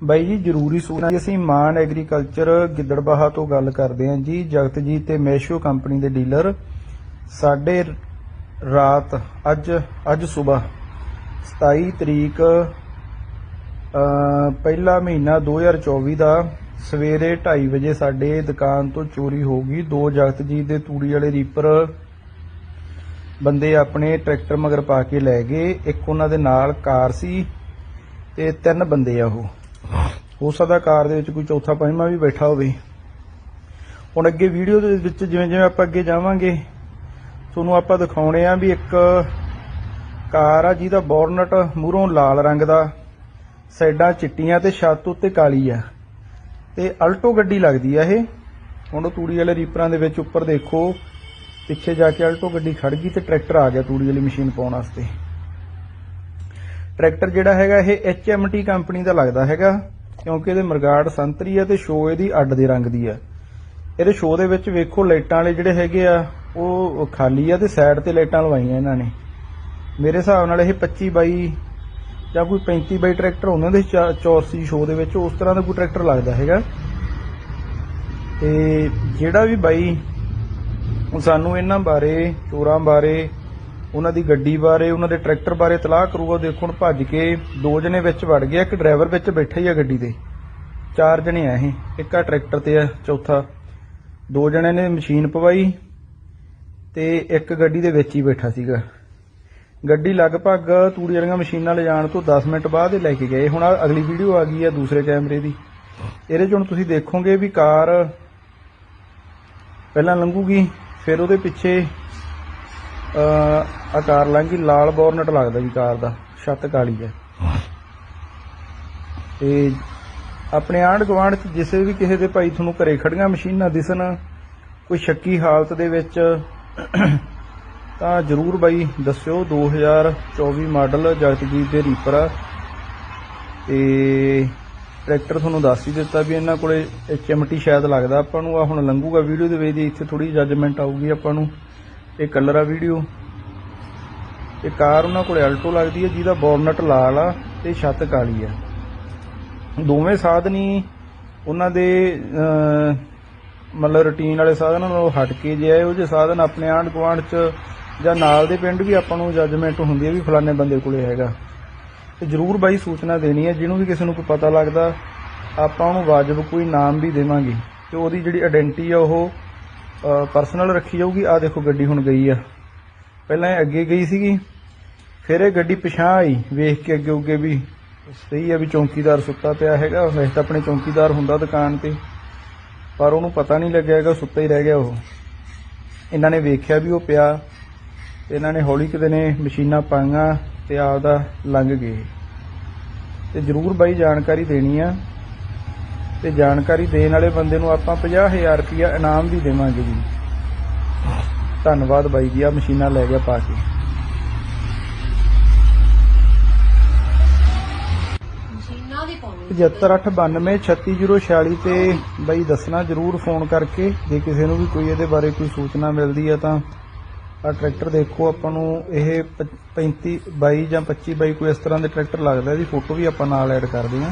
ਬਾਈ ਜੀ, ਜ਼ਰੂਰੀ ਸੂਚਨਾ ਜੀ, ਅਸੀਂ ਮਾਨ ਐਗਰੀਕਲਚਰ ਗਿੱਦੜਬਾਹਾ ਤੋਂ ਗੱਲ ਕਰਦੇ ਹਾਂ ਜੀ। ਜਗਤਜੀਤ ਤੇ ਮੈਸ਼ੋ ਕੰਪਨੀ ਦੇ ਡੀਲਰ। ਸਾਡੇ ਰਾਤ ਅੱਜ ਅੱਜ ਸਵੇਰ 27 ਤਰੀਕ ਪਹਿਲਾ ਮਹੀਨਾ 2024 ਦਾ ਸਵੇਰੇ 2:30 ਵਜੇ ਸਾਡੇ ਦੁਕਾਨ ਤੋਂ ਚੋਰੀ ਹੋ ਗਈ। ਦੋ ਜਗਤਜੀਤ ਦੇ ਤੂੜੀ ਵਾਲੇ ਰੀਪਰ ਬੰਦੇ ਆਪਣੇ ਟਰੈਕਟਰ ਮਗਰ ਪਾ ਕੇ ਲੈ ਗਏ। ਇੱਕ ਉਹਨਾਂ ਦੇ ਨਾਲ ਕਾਰ ਸੀ ਤੇ ਤਿੰਨ ਬੰਦੇ ਆ ਉਹ। ਹੋ ਸਕਦਾ ਕਾਰ ਦੇ ਵਿੱਚ ਕੋਈ ਚੌਥਾ ਪੰਜਵਾਂ ਵੀ ਬੈਠਾ ਹੋਵੇ। ਹੁਣ ਅੱਗੇ ਵੀਡੀਓ ਦੇ ਵਿੱਚ ਜਿਵੇਂ ਜਿਵੇਂ ਆਪਾਂ ਅੱਗੇ ਜਾਵਾਂਗੇ, ਤੁਹਾਨੂੰ ਆਪਾਂ ਦਿਖਾਉਣੇ ਆ ਵੀ ਇੱਕ ਕਾਰ ਆ ਜਿਹਦਾ ਬੋਰਨਟ ਮੂਹਰੋਂ ਲਾਲ ਰੰਗ ਦਾ, ਸਾਈਡਾਂ ਚਿੱਟੀਆਂ ਤੇ ਛੱਤ ਉੱਤੇ ਕਾਲੀ ਆ। ਤੇ ਅਲਟੋ ਗੱਡੀ ਲੱਗਦੀ ਆ ਇਹ। ਹੁਣ ਉਹ ਤੂੜੀ ਵਾਲੇ ਰੀਪਰਾਂ ਦੇ ਵਿੱਚ ਉੱਪਰ ਦੇਖੋ, ਪਿੱਛੇ ਜਾ ਕੇ ਅਲਟੋ ਗੱਡੀ ਖੜ ਗਈ ਤੇ ਟਰੈਕਟਰ ਆ ਗਿਆ ਤੂੜੀ ਵਾਲੀ ਮਸ਼ੀਨ ਪਾਉਣ ਵਾਸਤੇ। ਟਰੈਕਟਰ ਜਿਹੜਾ ਹੈਗਾ ਇਹ HMT ਕੰਪਨੀ ਦਾ ਲੱਗਦਾ ਹੈਗਾ। ਕਿਉਂਕਿ ਇਹਦੇ ਮਰਗਾੜ ਸੰਤਰੀ ਆ ਤੇ ਸ਼ੋ ਇਹਦੀ ਅੱਡ ਦੇ ਰੰਗ ਦੀ ਆ। ਇਹਦੇ ਸ਼ੋ ਦੇ ਵਿੱਚ ਵੇਖੋ ਲਾਈਟਾਂ ਵਾਲੇ ਜਿਹੜੇ ਹੈਗੇ ਆ, ਉਹ ਖਾਲੀ ਆ ਤੇ ਸਾਈਡ ਤੇ ਲਾਈਟਾਂ ਲਵਾਈਆਂ ਇਹਨਾਂ ਨੇ। ਮੇਰੇ ਹਿਸਾਬ ਨਾਲ ਇਹ 25 ਬਾਈ ਜਾਂ ਕੋਈ 35 ਬਾਈ ਟਰੈਕਟਰ ਉਹਨਾਂ ਦੇ ਚਾ- ਚੌਰਸੀ ਸ਼ੋ ਦੇ ਵਿੱਚ, ਉਸ ਤਰ੍ਹਾਂ ਦਾ ਕੋਈ ਟਰੈਕਟਰ ਲੱਗਦਾ ਹੈਗਾ। ਤੇ ਜਿਹੜਾ ਵੀ ਬਾਈ ਸਾਨੂੰ ਇਹਨਾਂ ਬਾਰੇ, ਚੋਰਾਂ ਬਾਰੇ ਉਹਨਾਂ ਦੀ ਗੱਡੀ ਬਾਰੇ, ਉਹਨਾਂ ਦੇ ਟਰੈਕਟਰ ਬਾਰੇ ਤਲਾਹ ਕਰੂਗਾ ਦੇਖੋ ਹੁਣ ਭੱਜ ਕੇ ਦੋ ਜਣੇ ਵਿੱਚ ਵੜ ਗਏ, ਇੱਕ ਡਰਾਈਵਰ ਵਿੱਚ ਬੈਠਾ ਹੀ ਆ ਗੱਡੀ ਦੇ ਚਾਰ ਜਣੇ ਆ ਇਹ, ਇੱਕ ਆ ਟਰੈਕਟਰ ਤੇ ਆ, ਚੌਥਾ। ਦੋ ਜਣੇ ਨੇ ਮਸ਼ੀਨ ਪਵਾਈ ਤੇ ਇੱਕ ਗੱਡੀ ਦੇ ਵਿੱਚ ਹੀ ਬੈਠਾ ਸੀਗਾ। ਗੱਡੀ ਲਗਭਗ ਤੂੜੀ ਵਾਲੀਆਂ ਮਸ਼ੀਨਾਂ ਲਿਜਾਣ ਤੋਂ 10 ਮਿੰਟ ਬਾਅਦ ਹੀ ਲੈ ਕੇ ਗਏ। ਹੁਣ ਅਗਲੀ ਵੀਡੀਓ ਆ ਗਈ ਆ ਦੂਸਰੇ ਕੈਮਰੇ ਦੀ। ਇਹਦੇ 'ਚ ਹੁਣ ਤੁਸੀਂ ਦੇਖੋਗੇ ਵੀ ਕਾਰ ਪਹਿਲਾਂ ਲੰਘੂਗੀ, ਫਿਰ ਉਹਦੇ ਪਿੱਛੇ ਅ ਆਕਾਰ ਲੰਘੀ ਲਾਲ ਬੋਰਨਟ ਲੱਗਦਾ ਜੀ ਕਾਰ ਦਾ, ਛੱਤ ਕਾਲੀ ਹੈ। ਤੇ ਆਪਣੇ ਆਂਢ ਗੁਆਂਢ ਚ ਜਿਸੇ ਵੀ ਕਿਸੇ ਦੇ ਭਾਈ ਤੁਹਾਨੂੰ ਘਰੇ ਖੜੀਆਂ ਮਸ਼ੀਨਾਂ ਦਿਸਣ, ਕੋਈ ਸ਼ੱਕੀ ਹਾਲਤ ਦੇ ਵਿੱਚ, ਤਾਂ ਜਰੂਰ ਬਾਈ ਦੱਸਿਓ 2024 ਮਾਡਲ ਜਗਤਜੀਤ ਦੇ ਰੀਪਰ ਆ। ਤੇ ਟਰੈਕਟਰ ਤੁਹਾਨੂੰ ਦੱਸ ਹੀ ਦਿੱਤਾ ਵੀ ਇਹਨਾਂ ਕੋਲੇ HMT ਸ਼ਾਇਦ ਲੱਗਦਾ ਆਪਾਂ ਨੂੰ ਆ ਹੁਣ ਲੰਘੂਗਾ, ਵੀਡੀਓ ਦੇ ਵਿੱਚ ਇੱਥੇ ਥੋੜੀ ਜੱਜਮੈਂਟ ਆਊਗੀ ਆਪਾਂ ਨੂੰ। ਇਹ ਕਲਰ ਆ ਵੀਡੀਓ। ਇਹ ਕਾਰ ਉਹਨਾਂ ਕੋਲੇ ਅਲਟੋ ਲੱਗਦੀ ਹੈ, ਜਿਹਦਾ ਬੋਰਨਟ ਲਾਲ ਆ ਤੇ ਛੱਤ ਕਾਲੀ ਆ। ਦੋਵੇਂ ਸਾਧਨ ਹੀ ਉਹਨਾਂ ਦੇ ਮਤਲਬ ਰੁਟੀਨ ਵਾਲੇ ਸਾਧਨਾਂ ਨਾਲੋਂ ਹਟ ਕੇ ਜੇ ਇਹੋ ਜਿਹੇ ਸਾਧਨ ਆਪਣੇ ਆਂਢ ਗੁਆਂਢ ਚ ਜਾਂ ਨਾਲ ਦੇ ਪਿੰਡ ਵੀ ਆਪਾਂ ਨੂੰ ਜੱਜਮੈਂਟ ਹੁੰਦੀ ਹੈ ਵੀ ਫਲਾਣੇ ਬੰਦੇ ਕੋਲੇ ਹੈਗਾ। ਤੇ ਜਰੂਰ ਬਾਈ ਸੂਚਨਾ ਦੇਣੀ ਹੈ, ਜਿਹਨੂੰ ਵੀ ਕਿਸੇ ਨੂੰ ਕੋਈ ਪਤਾ ਲੱਗਦਾ, ਆਪਾਂ ਉਹਨੂੰ ਵਾਜਬ ਕੋਈ ਨਾਮ ਵੀ ਦੇਵਾਂਗੇ। ਤੇ ਉਹਦੀ ਜਿਹੜੀ ਆਇਡੈਂਟੀ ਆ ਉਹ ਪਰਸਨਲ ਰੱਖੀ ਜਾਊਗੀ। ਆ ਦੇਖੋ ਗੱਡੀ ਹੁਣ ਗਈ ਆ। ਪਹਿਲਾਂ ਇਹ ਅੱਗੇ ਗਈ ਸੀਗੀ। ਫਿਰ ਇਹ ਗੱਡੀ ਪਿਛਾਂ ਆਈ, ਵੇਖ ਕੇ ਅੱਗੇ ਉੱਗੇ ਵੀ ਸਹੀ ਆ ਵੀ ਚੌਂਕੀਦਾਰ ਸੁੱਤਾ ਪਿਆ ਹੈਗਾ। ਵੈਸੇ ਤਾਂ ਆਪਣੇ ਚੌਂਕੀਦਾਰ ਹੁੰਦਾ ਦੁਕਾਨ ਤੇ, ਪਰ ਉਹਨੂੰ ਪਤਾ ਨਹੀਂ ਲੱਗਿਆ ਹੈਗਾ ਸੁੱਤਾ ਹੀ ਰਹਿ ਗਿਆ ਉਹ। ਇਹਨਾਂ ਨੇ ਵੇਖਿਆ ਵੀ ਉਹ ਪਿਆ, ਤੇ ਇਹਨਾਂ ਨੇ ਹੌਲੀ ਕਿਤੇ ਨੇ ਮਸ਼ੀਨਾਂ ਪਾਈਆਂ ਤੇ ਆਪਦਾ ਲੰਘ ਗਏ। ਤੇ ਜਰੂਰ ਬਾਈ ਜਾਣਕਾਰੀ ਦੇਣੀ ਆ। ਤੇ ਜਾਣਕਾਰੀ ਦੇਣ ਵਾਲੇ ਬੰਦੇ ਨੂੰ ਆਪਾਂ 50000 ਰੁਪਇਆ ਇਨਾਮ ਵੀ ਦੇਵਾਂਗੇ ਜੀ। ਧੰਨਵਾਦ ਬਾਈ ਜੀ ਆ ਮਸ਼ੀਨਾਂ ਲੈ ਗਿਆ ਪਾ ਕੇ। ਮਸ਼ੀਨਾਂ ਦੀ ਪਾਉਣੀ 79892 ਤੇ ਬਾਈ ਦੱਸਣਾ ਜਰੂਰ ਫੋਨ ਕਰਕੇ ਜੇ ਕਿਸੇ ਨੂੰ ਵੀ ਕੋਈ ਇਹਦੇ ਬਾਰੇ ਕੋਈ ਸੂਚਨਾ ਮਿਲਦੀ ਹੈ ਤਾਂ ਆ ਟਰੈਕਟਰ ਦੇਖੋ ਆਪਾਂ ਨੂੰ ਇਹ 35 22 ਜਾਂ 25 22 ਕੋਈ ਇਸ ਤਰ੍ਹਾਂ ਦੇ ਟਰੈਕਟਰ ਲੱਗਦਾ ਇਹਦੀ ਫੋਟੋ ਵੀ ਆਪਾਂ ਨਾਲ ਐਡ ਕਰਦੇ ਹਾਂ